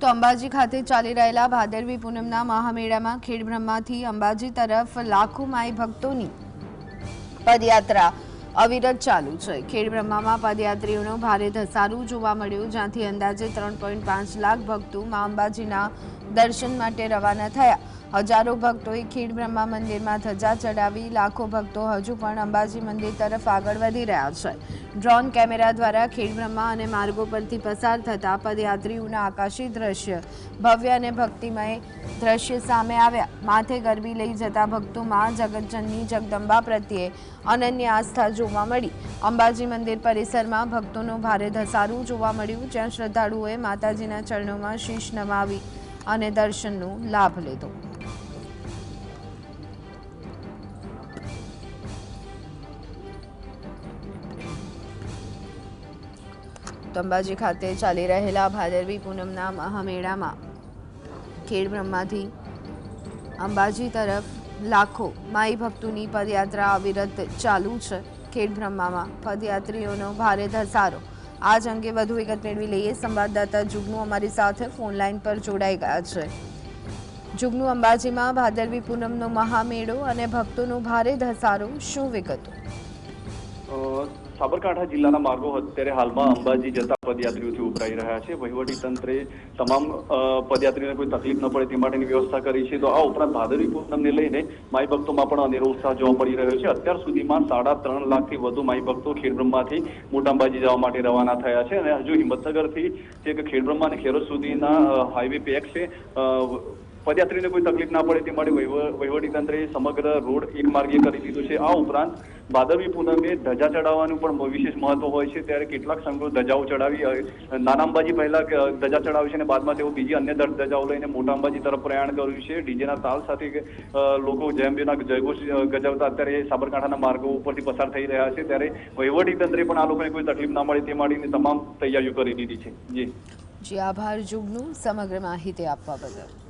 તો અંબાજી ખાતે ચાલી રહેલા ભાદરવી પૂનમના મહામેળામાં ખેડબ્રહ્માથી અંબાજી તરફ લાખો માઈ ભક્તોની પદયાત્રા અવિરત ચાલુ છે. ખેડબ્રહ્મામાં પદયાત્રીઓનો ભારે ધસારો જોવા મળ્યો, જ્યાંથી અંદાજે ત્રણ પોઈન્ટ પાંચ લાખ ભક્તો મા અંબાજીના દર્શન માટે રવાના થયા. હજારો ભક્તોએ ખેડબ્રહ્મા મંદિરમાં ધજા ચડાવી, લાખો ભક્તો હજુ પણ અંબાજી મંદિર તરફ આગળ વધી રહ્યા છે. ડ્રોન કેમેરા દ્વારા ખેડબ્રહ્મા અને માર્ગો પરથી પસાર થતા પદયાત્રીઓના આકાશી દ્રશ્ય, ભવ્ય અને ભક્તિમય દ્રશ્ય સામે આવ્યા. માથે ગરબી લઈ જતા ભક્તોમાં જગતજનની જગદંબા પ્રત્યે અનન્ય આસ્થા જોવા મળી. અંબાજી મંદિર પરિસરમાં ભક્તોનું ભારે ધસારું જોવા મળ્યું, જ્યાં શ્રદ્ધાળુઓએ માતાજીના ચરણોમાં શીશ નમાવી અને દર્શનનો લાભ લીધો. અંબાજી ખાતે ચાલી રહેલા ભાદરવી પૂનમના મહામેળામાં ખેડબ્રહ્માથી અંબાજી તરફ લાખો માઈ ભક્તોની પદયાત્રા અવિરત ચાલુ છે. ખેડબ્રહ્મામાં પદયાત્રીઓનો ભારે ધસારો. આજ અંગે વધુ વિગત મેળવી લઈએ. સંવાદદાતા જુગનુ અમારી સાથે ફોન લાઈન પર જોડાઈ ગયા છે. જુગનુ, અંબાજીમાં ભાદરવી પૂનમનો મહામેળો અને ભક્તોનો ભારે ધસારો. શું વિગતો? સાબરકાંઠા જિલ્લાના માર્ગો અત્યારે હાલમાં અંબાજી જતા પદયાત્રીઓથી ઉભરાઈ રહ્યા છે. વહીવટી તંત્રે તમામ પદયાત્રીઓને કોઈ તકલીફ ન પડે તે માટેની વ્યવસ્થા કરી છે. તો આ ઉપરાંત ભાદરવી પૂનમને લઈને માઈ ભક્તોમાં પણ અનેરો ઉત્સાહ જોવા મળી રહ્યો છે. અત્યાર સુધીમાં સાડા ત્રણ લાખથી વધુ માઈ ભક્તો ખેડબ્રહ્માથી મોટા અંબાજી જવા માટે રવાના થયા છે અને હજુ હિંમતનગરથી જે ખેડબ્રહ્મા અને ખેરોદ સુધીના હાઈવે પેક છે પદયાત્રીને કોઈ તકલીફ ના પડે તે માટે વહીવ- વહીવટી તંત્રે સમગ્ર રોડ એક માર્ગીય કરી દીધો છે. આ ઉપરાંત ભાદરવી પૂનમે ધજા ચડાવવાનું પણ વિશેષ મહત્વ હોય છે. ત્યારે કેટલાક સંઘો ધજાઓ ચડાવી નાના અંબાજી પહેલા ધજા ચડાવે છે અને બાદમાં તેઓ બીજી અન્ય ધજાઓ લઈને મોટા અંબાજી તરફ પ્રયાણ કર્યું છે. ડીજેના તાલ સાથે લોકો જયંબીના જયઘોષ અ, ગજાવતા અત્યારે સાબરકાંઠાના માર્ગો ઉપરથી પસાર થઈ રહ્યા છે. ત્યારે વહીવટી તંત્રે પણ આ લોકોને કોઈ તકલીફ ના મળે તે માટેની તમામ તૈયારીઓ કરી દીધી છે. જી. જી આભાર. જુગનું સમગ્ર માહિતી આપવા બદલ.